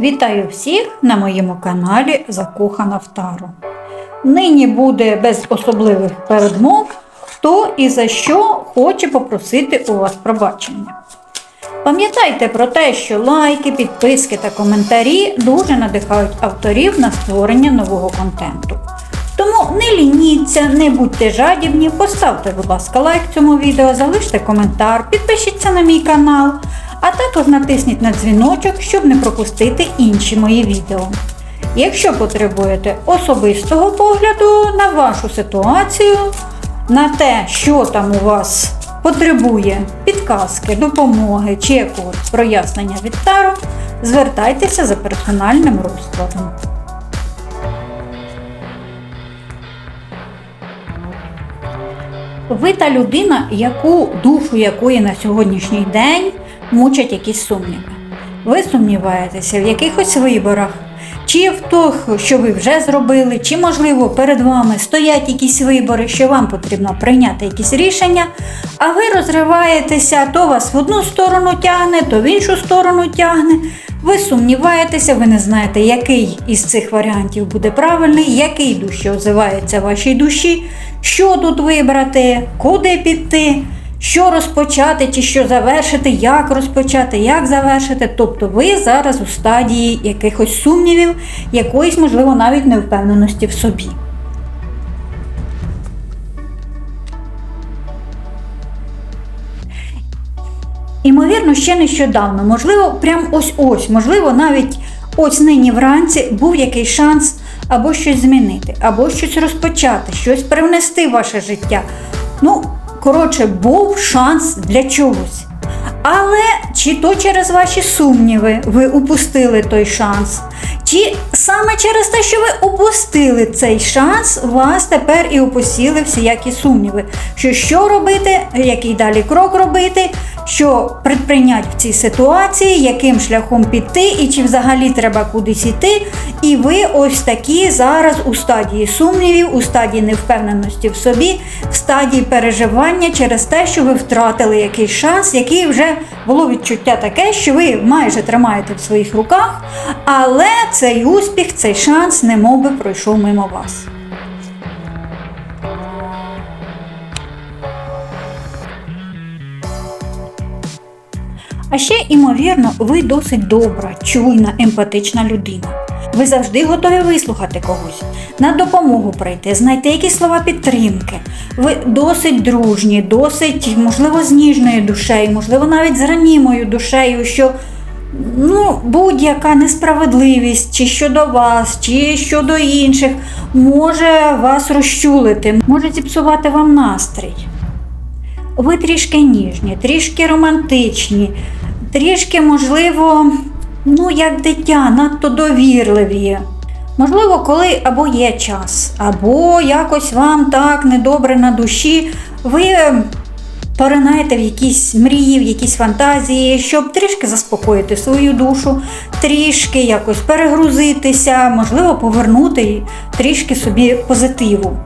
Вітаю всіх на моєму каналі Закохана в Тару. Нині буде без особливих передмов, хто і за що хоче попросити у вас пробачення. Пам'ятайте про те, що лайки, підписки та коментарі дуже надихають авторів на створення нового контенту. Тому не лініться, не будьте жадібні, поставте, будь ласка, лайк цьому відео, залиште коментар, підпишіться на мій канал, а також натисніть на дзвіночок, щоб не пропустити інші мої відео. Якщо потребуєте особистого погляду на вашу ситуацію, на те, що там у вас потребує підказки, допомоги чи якогось прояснення від Таро, звертайтеся за персональним розкладом. Ви та людина, яку душу якої на сьогоднішній день мучать якісь сумніви. Ви сумніваєтеся в якихось виборах, чи в тих, що ви вже зробили, чи, можливо, перед вами стоять якісь вибори, що вам потрібно прийняти якісь рішення, а ви розриваєтеся, то вас в одну сторону тягне, то в іншу сторону тягне. Ви сумніваєтеся, ви не знаєте, який із цих варіантів буде правильний, який дужче озивається вашій душі, що тут вибрати, куди піти, що розпочати чи що завершити, як розпочати, як завершити. Тобто ви зараз у стадії якихось сумнівів, якоїсь, можливо, навіть невпевненості в собі. Імовірно, ще нещодавно, можливо, прям ось-ось, можливо, навіть ось нині вранці був якийсь шанс або щось змінити, або щось розпочати, щось привнести в ваше життя. Ну, коротше, був шанс для чогось. Але чи то через ваші сумніви ви упустили той шанс, чи саме через те, що ви упустили цей шанс, вас тепер і опосіли всіякі сумніви, що що робити, який далі крок робити, що предприйняти в цій ситуації, яким шляхом піти, і чи взагалі треба кудись іти. І ви ось такі зараз у стадії сумнівів, у стадії невпевненості в собі, в стадії переживання через те, що ви втратили якийсь шанс, який вже було відчуття таке, що ви майже тримаєте в своїх руках, але цей успіх, цей шанс не би пройшов мимо вас. А ще, імовірно, ви досить добра, чуйна, емпатична людина. Ви завжди готові вислухати когось, на допомогу прийти, знайти якісь слова підтримки. Ви досить дружні, досить, можливо, з ніжною душею, можливо, навіть з ранімою душею, що ну, будь-яка несправедливість чи щодо вас, чи щодо інших, може вас розчулити, може зіпсувати вам настрій. Ви трішки ніжні, трішки романтичні, трішки, можливо, ну, як дитя, надто довірливі. Можливо, коли або є час, або якось вам так недобре на душі, ви поринаєте в якісь мрії, в якісь фантазії, щоб трішки заспокоїти свою душу, трішки якось перегрузитися, можливо, повернути трішки собі позитиву.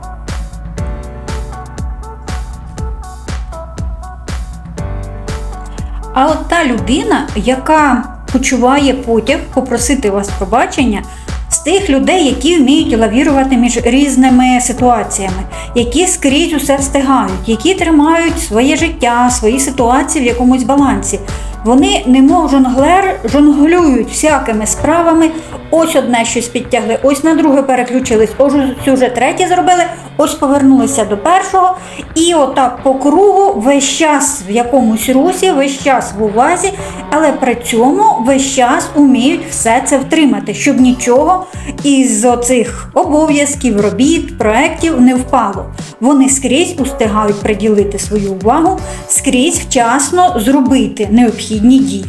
А от та людина, яка почуває потяг попросити вас пробачення з тих людей, які вміють лавірувати між різними ситуаціями, які скрізь усе встигають, які тримають своє життя, свої ситуації в якомусь балансі. Вони, немов жонглер, жонглюють всякими справами. Ось одне щось підтягли, ось на друге переключились, ось уже третє зробили, ось повернулися до першого. І отак по кругу весь час в якомусь русі, весь час в увазі, але при цьому весь час уміють все це втримати, щоб нічого із оцих обов'язків, робіт, проєктів не впало. Вони скрізь устигають приділити свою увагу, скрізь вчасно зробити необхідні дії.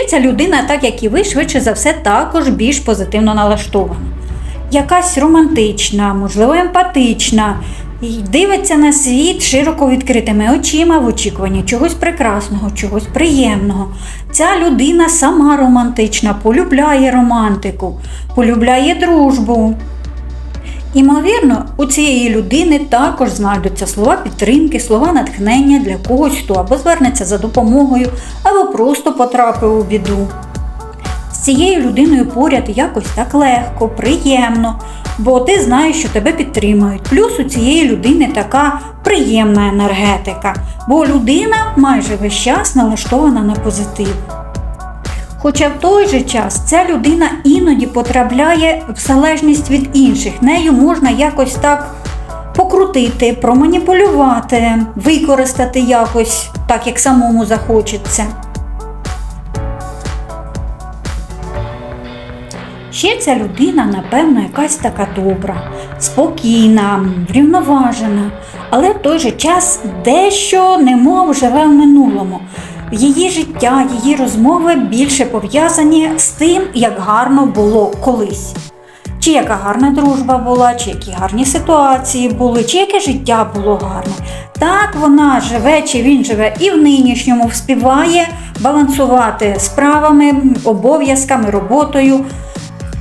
Ще ця людина, так як і ви, швидше за все, також більш позитивно налаштована. Якась романтична, можливо, емпатична, і дивиться на світ широко відкритими очима в очікуванні чогось прекрасного, чогось приємного. Ця людина сама романтична, полюбляє романтику, полюбляє дружбу. Імовірно, у цієї людини також знайдуться слова підтримки, слова натхнення для когось, хто або звернеться за допомогою, або просто потрапив у біду. З цією людиною поряд якось так легко, приємно, бо ти знаєш, що тебе підтримують. Плюс у цієї людини така приємна енергетика, бо людина майже весь час налаштована на позитив. Хоча в той же час ця людина іноді потрапляє в залежність від інших. Нею можна якось так покрутити, проманіпулювати, використати якось так, як самому захочеться. Ще ця людина, напевно, якась така добра, спокійна, врівноважена, але в той же час дещо немов живе в минулому. Її життя, її розмови більше пов'язані з тим, як гарно було колись. Чи яка гарна дружба була, чи які гарні ситуації були, чи яке життя було гарне. Так вона живе, чи він живе і в нинішньому вспіває балансувати справами, обов'язками, роботою,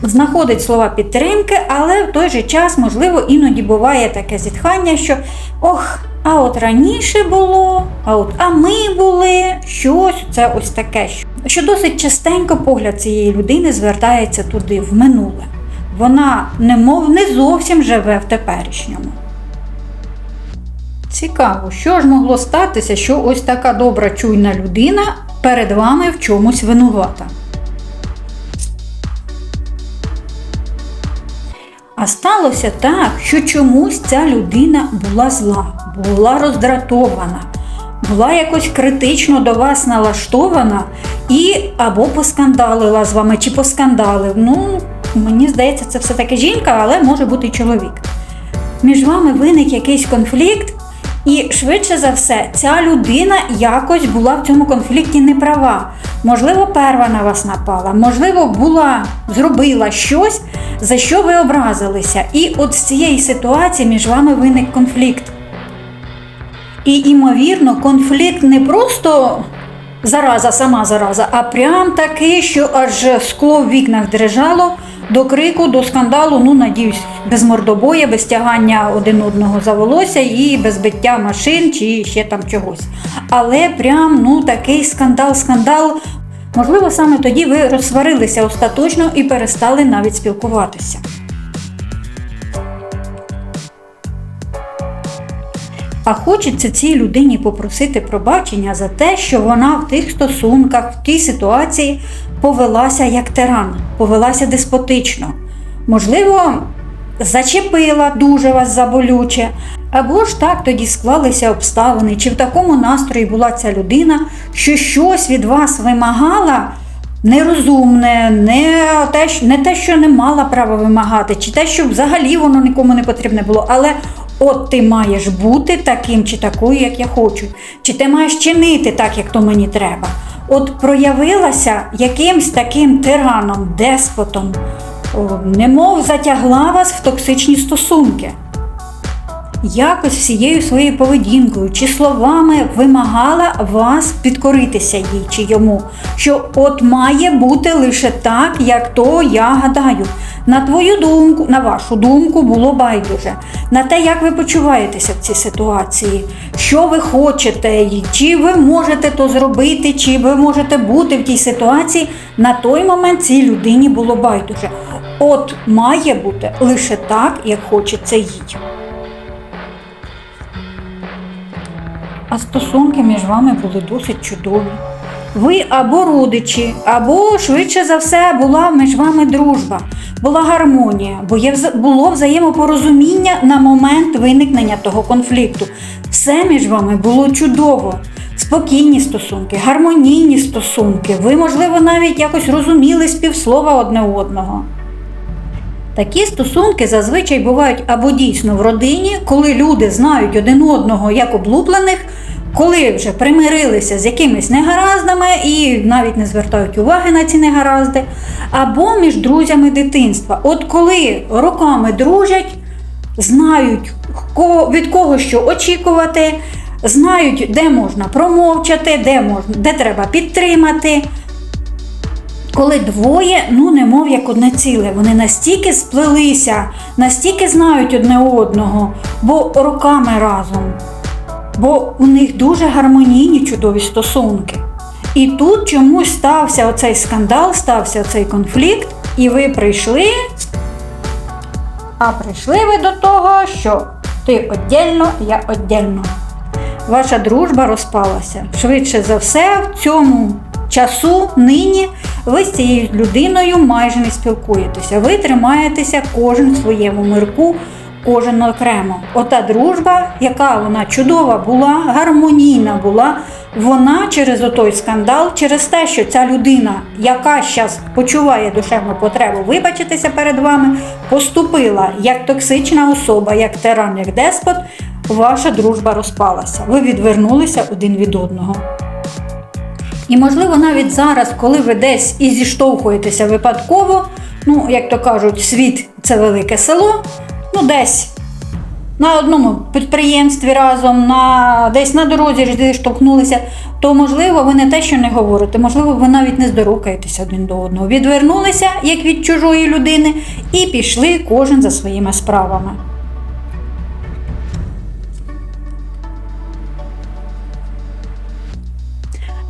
знаходить слова підтримки, але в той же час, можливо, іноді буває таке зітхання, що ох, а от раніше було, а от а ми були, щось це ось таке. Що досить частенько погляд цієї людини звертається туди, в минуле. Вона немов не зовсім живе в теперішньому. Цікаво, що ж могло статися, що ось така добра чуйна людина перед вами в чомусь винувата. А сталося так, що чомусь ця людина була зла, була роздратована, була якось критично до вас налаштована і або поскандалила з вами, чи поскандалив. Ну, мені здається, це все-таки жінка, але може бути і чоловік. Між вами виник якийсь конфлікт, і швидше за все, ця людина якось була в цьому конфлікті неправа. Можливо, перва на вас напала, можливо, була, зробила щось, за що ви образилися. І от з цієї ситуації між вами виник конфлікт. І, ймовірно, конфлікт не просто зараза, сама зараза, а прям такий, що аж скло в вікнах дрижало до крику, до скандалу, ну, надіюсь, без мордобоя, без тягання один одного за волосся і без биття машин чи ще там чогось. Але прям ну, такий скандал, скандал. Можливо, саме тоді ви розсварилися остаточно і перестали навіть спілкуватися. А хочеться цій людині попросити пробачення за те, що вона в тих стосунках, в тій ситуації повелася як тиран, повелася деспотично. Можливо, зачепила дуже вас заболюче. Або ж так тоді склалися обставини, чи в такому настрої була ця людина, що щось від вас вимагала нерозумне, не те, не те, що не мала права вимагати, чи те, що взагалі воно нікому не потрібне було. Але от ти маєш бути таким чи такою, як я хочу, чи ти маєш чинити так, як то мені треба. От проявилася якимсь таким тираном, деспотом, немов затягла вас в токсичні стосунки якось всією своєю поведінкою чи словами вимагала вас підкоритися їй чи йому, що от має бути лише так, як то я гадаю. На твою думку, на вашу думку, було байдуже. На те, як ви почуваєтеся в цій ситуації, що ви хочете, чи ви можете то зробити, чи ви можете бути в тій ситуації, на той момент цій людині було байдуже. От має бути лише так, як хочеться їй. А стосунки між вами були досить чудові. Ви або родичі, або, швидше за все, була між вами дружба, була гармонія, бо є, було взаємопорозуміння на момент виникнення того конфлікту. Все між вами було чудово. Спокійні стосунки, гармонійні стосунки. Ви, можливо, навіть якось розуміли співслова одне одного. Такі стосунки зазвичай бувають або дійсно в родині, коли люди знають один одного як облуплених, коли вже примирилися з якимись негараздами і навіть не звертають уваги на ці негаразди, або між друзями дитинства. От коли роками дружать, знають від кого що очікувати, знають, де можна промовчати, де, можна, де треба підтримати. Коли двоє, ну немов як одне ціле, вони настільки сплелися, настільки знають одне одного, бо роками разом, бо у них дуже гармонійні чудові стосунки. І тут чомусь стався оцей скандал, стався оцей конфлікт, і ви прийшли. А прийшли ви до того, що ти віддільно, я віддільно. Ваша дружба розпалася. Швидше за все, в цьому часу, нині, ви з цією людиною майже не спілкуєтеся. Ви тримаєтеся кожен в своєму мирку, кожен окремо. Ота дружба, яка вона чудова була, гармонійна була, вона через отой скандал, через те, що ця людина, яка зараз почуває душевну потребу вибачитися перед вами, поступила як токсична особа, як тиран, як деспот, ваша дружба розпалася. Ви відвернулися один від одного. І, можливо, навіть зараз, коли ви десь і зіштовхуєтеся випадково, ну, як то кажуть, світ це велике село, ну десь на одному підприємстві разом, на, десь на дорозі зіштовхнулися, то можливо ви не те, що не говорите, можливо, ви навіть не здорукаєтеся один до одного. Відвернулися, як від чужої людини, і пішли кожен за своїми справами.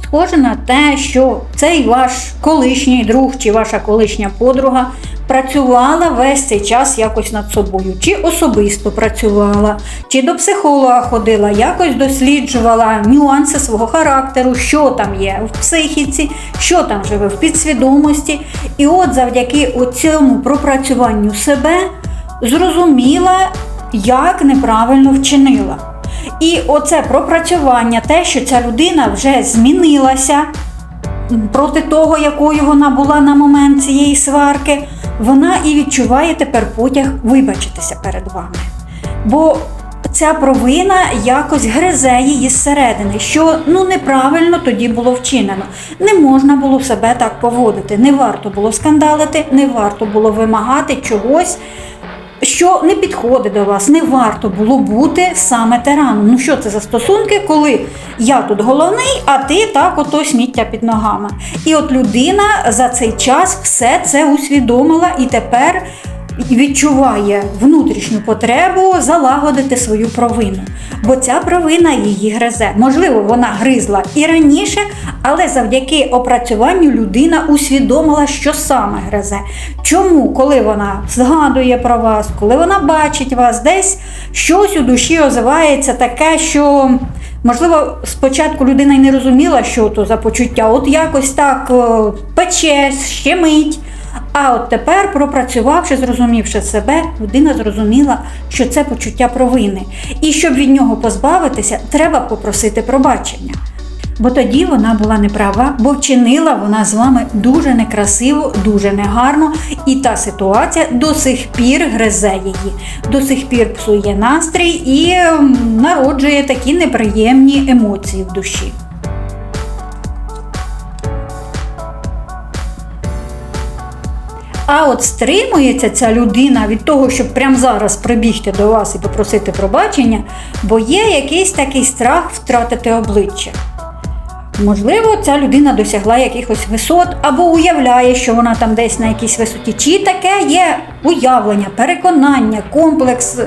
Схоже на те, що цей ваш колишній друг чи ваша колишня подруга працювала весь цей час якось над собою, чи особисто працювала, чи до психолога ходила, якось досліджувала нюанси свого характеру, що там є в психіці, що там живе в підсвідомості. І от завдяки цьому пропрацюванню себе зрозуміла, як неправильно вчинила. І оце пропрацювання, те, що ця людина вже змінилася проти того, якою вона була на момент цієї сварки, вона і відчуває тепер потяг вибачитися перед вами. Бо ця провина якось гризе її зсередини, що ну неправильно тоді було вчинено. Не можна було себе так поводити, не варто було скандалити, не варто було вимагати чогось що не підходить до вас, не варто було бути саме тираном. Ну що це за стосунки, коли я тут головний, а ти так ото сміття під ногами. І от людина за цей час все це усвідомила і тепер відчуває внутрішню потребу залагодити свою провину. Бо ця провина її гризе. Можливо, вона гризла і раніше, але завдяки опрацюванню людина усвідомила, що саме гризе. Чому, коли вона згадує про вас, коли вона бачить вас, десь щось у душі озивається таке, що. Можливо, спочатку людина й не розуміла, що то за почуття, от якось так пече, щемить. А от тепер, пропрацювавши, зрозумівши себе, людина зрозуміла, що це почуття провини. І щоб від нього позбавитися, треба попросити пробачення. Бо тоді вона була неправа, бо вчинила вона з вами дуже некрасиво, дуже негарно, і та ситуація до сих пір гризе її, до сих пір псує настрій і народжує такі неприємні емоції в душі. А от стримується ця людина від того, щоб прямо зараз прибігти до вас і попросити пробачення, бо є якийсь такий страх втратити обличчя. Можливо, ця людина досягла якихось висот або уявляє, що вона там десь на якійсь висоті. Чи таке є уявлення, переконання, комплекс,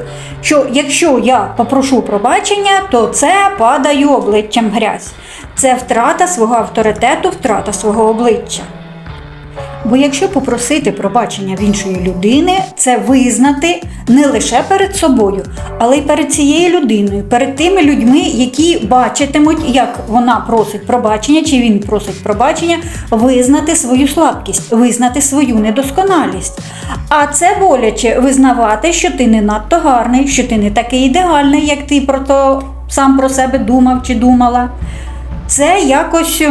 що якщо я попрошу пробачення, то це падаю обличчям грязь. Це втрата свого авторитету, втрата свого обличчя. Бо якщо попросити пробачення в іншої людини, це визнати не лише перед собою, але й перед цією людиною, перед тими людьми, які бачитимуть, як вона просить пробачення, чи він просить пробачення, визнати свою слабкість, визнати свою недосконалість. А це боляче визнавати, що ти не надто гарний, що ти не такий ідеальний, як ти про то сам про себе думав чи думала. Це якось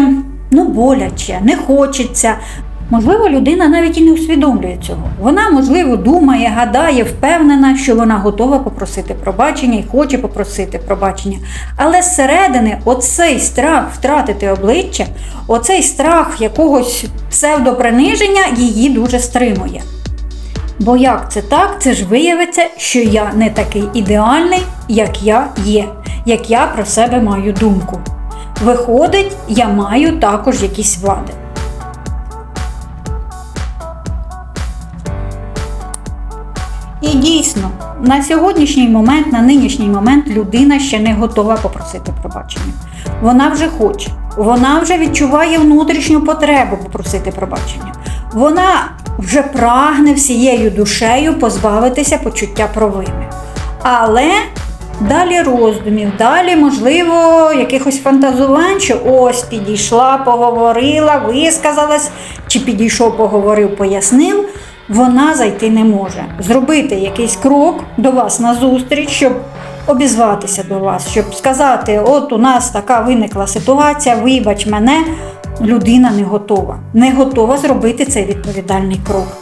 ну боляче, не хочеться. Можливо, людина навіть і не усвідомлює цього. Вона, можливо, думає, гадає, впевнена, що вона готова попросити пробачення і хоче попросити пробачення. Але зсередини оцей страх втратити обличчя, оцей страх якогось псевдоприниження її дуже стримує. Бо як це так, це ж виявиться, що я не такий ідеальний, як я є, як я про себе маю думку. Виходить, я маю також якісь вади. І дійсно, на сьогоднішній момент, на нинішній момент людина ще не готова попросити пробачення. Вона вже хоче, вона вже відчуває внутрішню потребу попросити пробачення. Вона вже прагне всією душею позбавитися почуття провини. Але далі роздумів, далі, можливо, якихось фантазувань, що ось підійшла, поговорила, висказалась, чи підійшов, поговорив, пояснив, вона зайти не може. Зробити якийсь крок до вас назустріч, щоб обізватися до вас, щоб сказати: от у нас така виникла ситуація, вибач мене. Людина не готова, не готова зробити цей відповідальний крок.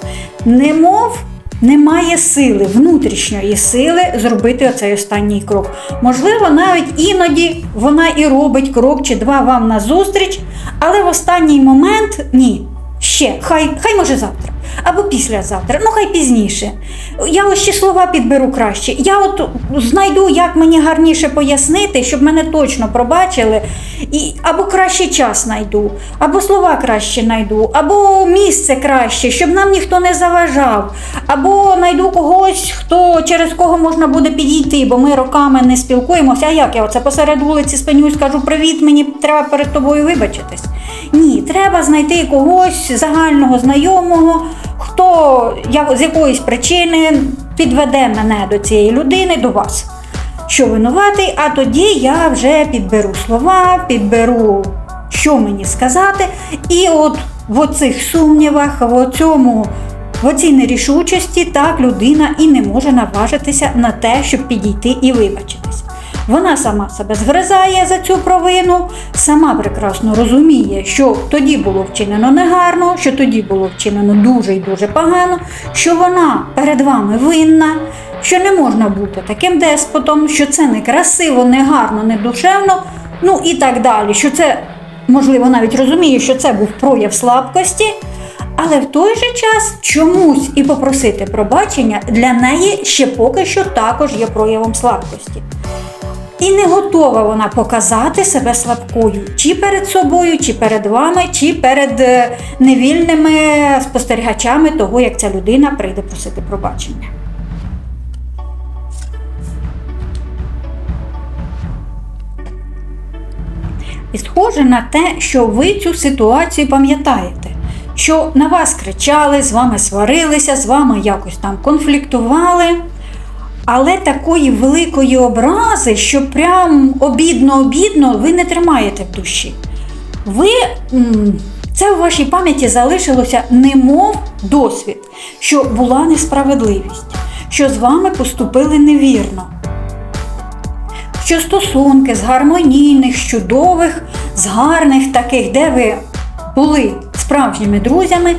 Немов немає сили, внутрішньої сили зробити оцей останній крок. Можливо, навіть іноді вона і робить крок чи два вам назустріч, але в останній момент ні. Ще, хай, хай може завтра. Або післязавтра, ну хай пізніше. Я ось ще слова підберу краще. Я от знайду, як мені гарніше пояснити, щоб мене точно пробачили. І, або краще час знайду, або слова краще знайду, або місце краще, щоб нам ніхто не заважав, або знайду когось, хто через кого можна буде підійти, бо ми роками не спілкуємося. А як я оце посеред вулиці спинюсь, скажу привіт, мені треба перед тобою вибачитись. Ні, треба знайти когось загального знайомого, хто я- з якоїсь причини підведе мене до цієї людини, до вас. Що винуватий, а тоді я вже підберу слова, підберу, що мені сказати. І от в оцих сумнівах, в оцьому, в оцій нерішучості так людина і не може наважитися на те, щоб підійти і вибачитись. Вона сама себе згризає за цю провину, сама прекрасно розуміє, що тоді було вчинено негарно, що тоді було вчинено дуже і дуже погано, що вона перед вами винна, що не можна бути таким деспотом, що це не красиво, не гарно, ну і так далі. Що це, можливо, навіть розуміє, що це був прояв слабкості. Але в той же час чомусь і попросити пробачення для неї ще поки що також є проявом слабкості. І не готова вона показати себе слабкою чи перед собою, чи перед вами, чи перед е, невільними спостерігачами того, як ця людина прийде просити пробачення. І схоже на те, що ви цю ситуацію пам'ятаєте, що на вас кричали, з вами сварилися, з вами якось там конфліктували. Але такої великої образи, що прям обідно-обідно, ви не тримаєте в душі. Ви це у вашій пам'яті залишилося немов досвід, що була несправедливість, що з вами поступили невірно. Що стосунки з гармонійних, чудових, з гарних таких, де ви були справжніми друзями,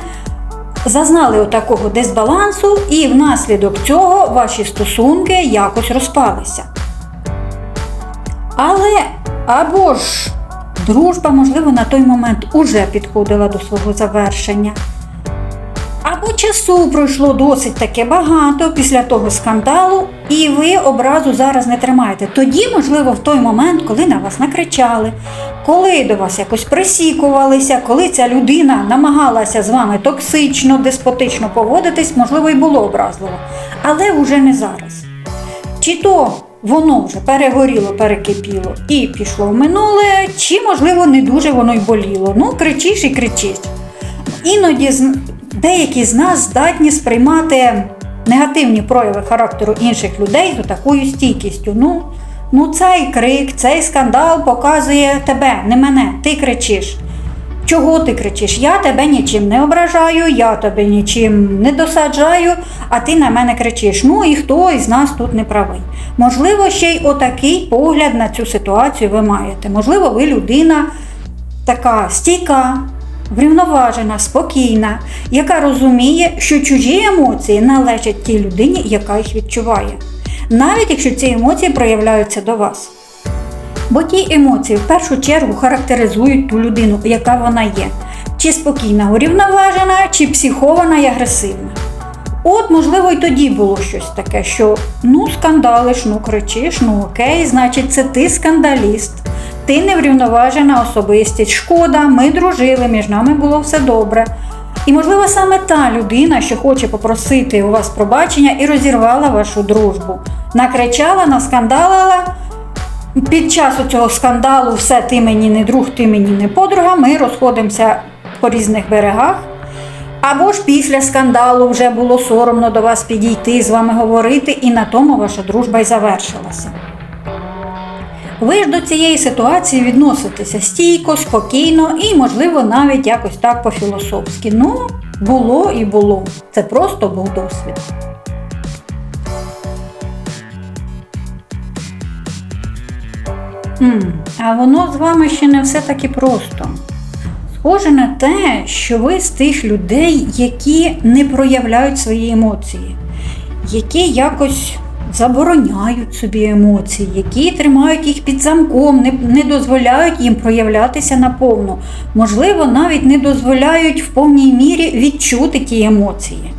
зазнали отакого дисбалансу, і внаслідок цього ваші стосунки якось розпалися. Але або ж дружба, можливо, на той момент уже підходила до свого завершення. Або часу пройшло досить таки багато після того скандалу, і ви образу зараз не тримаєте. Тоді, можливо, в той момент, коли на вас накричали, коли до вас якось присікувалися, коли ця людина намагалася з вами токсично, деспотично поводитись, можливо, і було образливо. Але вже не зараз. Чи то воно вже перегоріло, перекипіло і пішло в минуле, чи, можливо, не дуже воно й боліло. Ну, кричиш і кричиш. Іноді деякі з нас здатні сприймати негативні прояви характеру інших людей з такою стійкістю. Ну, ну цей крик, цей скандал показує тебе, не мене. Ти кричиш. Чого ти кричиш? Я тебе нічим не ображаю, я тебе нічим не досаджаю, а ти на мене кричиш. Ну і хто із нас тут не правий? Можливо, ще й отакий погляд на цю ситуацію ви маєте. Можливо, ви людина така стійка, врівноважена, спокійна, яка розуміє, що чужі емоції належать тій людині, яка їх відчуває, навіть якщо ці емоції проявляються до вас. Бо ті емоції в першу чергу характеризують ту людину, яка вона є. Чи спокійна, урівноважена, чи психована і агресивна. От, можливо, й тоді було щось таке, що ну скандалиш, ну кричиш, ну окей, значить, це ти скандаліст. Ти неврівноважена особистість. Шкода, ми дружили, між нами було все добре. І, можливо, саме та людина, що хоче попросити у вас пробачення і розірвала вашу дружбу, накричала, наскандалила. Під час цього скандалу все ти мені не друг, ти мені не подруга, ми розходимося по різних берегах. Або ж після скандалу вже було соромно до вас підійти, з вами говорити, і на тому ваша дружба й завершилася. Ви ж до цієї ситуації відноситеся стійко, спокійно і, можливо, навіть якось так по-філософськи. Ну, було і було. Це просто був досвід. М, а воно з вами ще не все таки просто. Схоже на те, що ви з тих людей, які не проявляють свої емоції, які якось забороняють собі емоції, які тримають їх під замком, не, не дозволяють їм проявлятися наповну, можливо, навіть не дозволяють в повній мірі відчути ті емоції.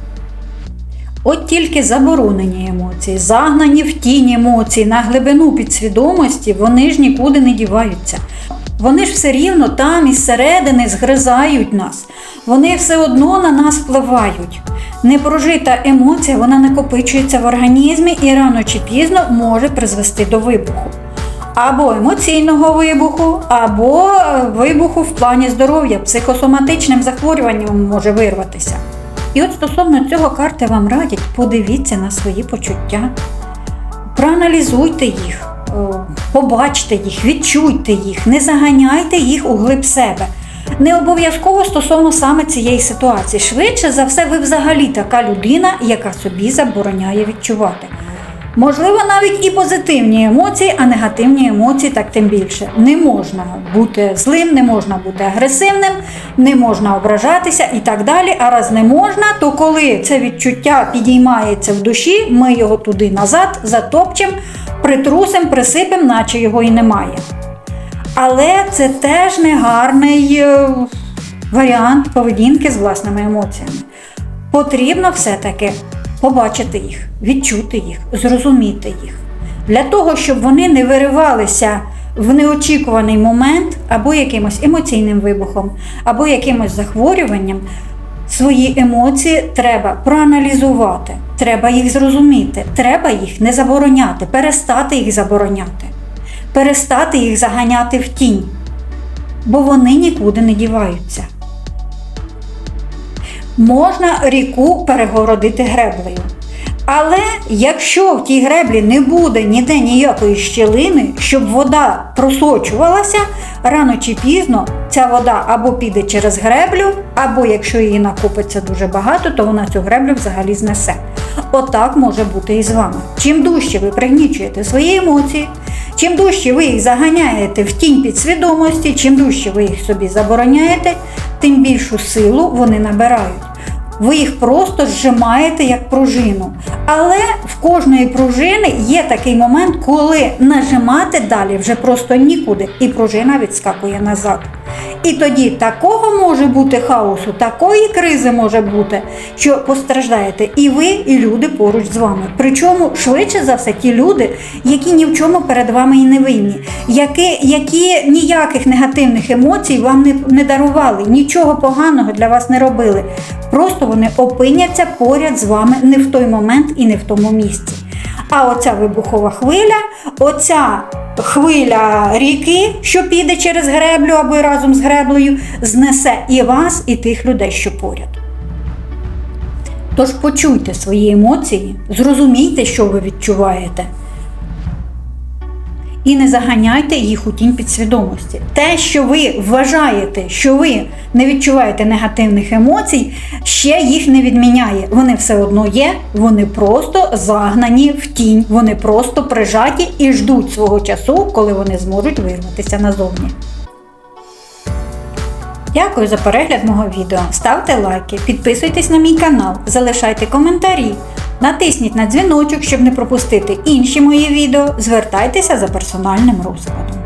От тільки заборонені емоції, загнані в тінь емоцій на глибину підсвідомості, вони ж нікуди не діваються. Вони ж все рівно там із середини згризають нас. Вони все одно на нас впливають. Непрожита емоція вона накопичується в організмі і рано чи пізно може призвести до вибуху. Або емоційного вибуху, або е, вибуху в плані здоров'я, психосоматичним захворюванням може вирватися. І от стосовно цього карти вам радять, подивіться на свої почуття, проаналізуйте їх, е, побачте їх, відчуйте їх, не заганяйте їх у глиб себе. Не обов'язково стосовно саме цієї ситуації. Швидше за все, ви взагалі така людина, яка собі забороняє відчувати. Можливо, навіть і позитивні емоції, а негативні емоції так тим більше. Не можна бути злим, не можна бути агресивним, не можна ображатися і так далі. А раз не можна, то коли це відчуття підіймається в душі, ми його туди назад затопчем, притрусим, присипем, наче його і немає. Але це теж не гарний е, варіант поведінки з власними емоціями. Потрібно все-таки побачити їх, відчути їх, зрозуміти їх. Для того, щоб вони не виривалися в неочікуваний момент або якимось емоційним вибухом, або якимось захворюванням, свої емоції треба проаналізувати, треба їх зрозуміти, треба їх не забороняти, перестати їх забороняти, перестати їх заганяти в тінь, бо вони нікуди не діваються. Можна ріку перегородити греблею. Але якщо в тій греблі не буде ніде ніякої щілини, щоб вода просочувалася, рано чи пізно ця вода або піде через греблю, або якщо її накопиться дуже багато, то вона цю греблю взагалі знесе. Отак може бути і з вами. Чим дужче ви пригнічуєте свої емоції, чим дужче ви їх заганяєте в тінь підсвідомості, чим дужче ви їх собі забороняєте, тим більшу силу вони набирають. Ви їх просто зжимаєте як пружину. Але в кожної пружини є такий момент, коли нажимати далі вже просто нікуди, і пружина відскакує назад. І тоді такого може бути хаосу, такої кризи може бути, що постраждаєте і ви, і люди поруч з вами. Причому швидше за все ті люди, які ні в чому перед вами і не винні, які, які ніяких негативних емоцій вам не, не дарували, нічого поганого для вас не робили. Просто вони опиняться поряд з вами не в той момент і не в тому місці. А оця вибухова хвиля, оця хвиля ріки, що піде через греблю або разом з греблею, знесе і вас, і тих людей, що поряд. Тож почуйте свої емоції, зрозумійте, що ви відчуваєте. І не заганяйте їх у тінь підсвідомості. Те, що ви вважаєте, що ви не відчуваєте негативних емоцій, ще їх не відміняє. Вони все одно є, вони просто загнані в тінь, вони просто прижаті і ждуть свого часу, коли вони зможуть вирватися назовні. Дякую за перегляд мого відео. Ставте лайки, підписуйтесь на мій канал, залишайте коментарі. Натисніть на дзвіночок, щоб не пропустити інші мої відео. Звертайтеся за персональним розкладом.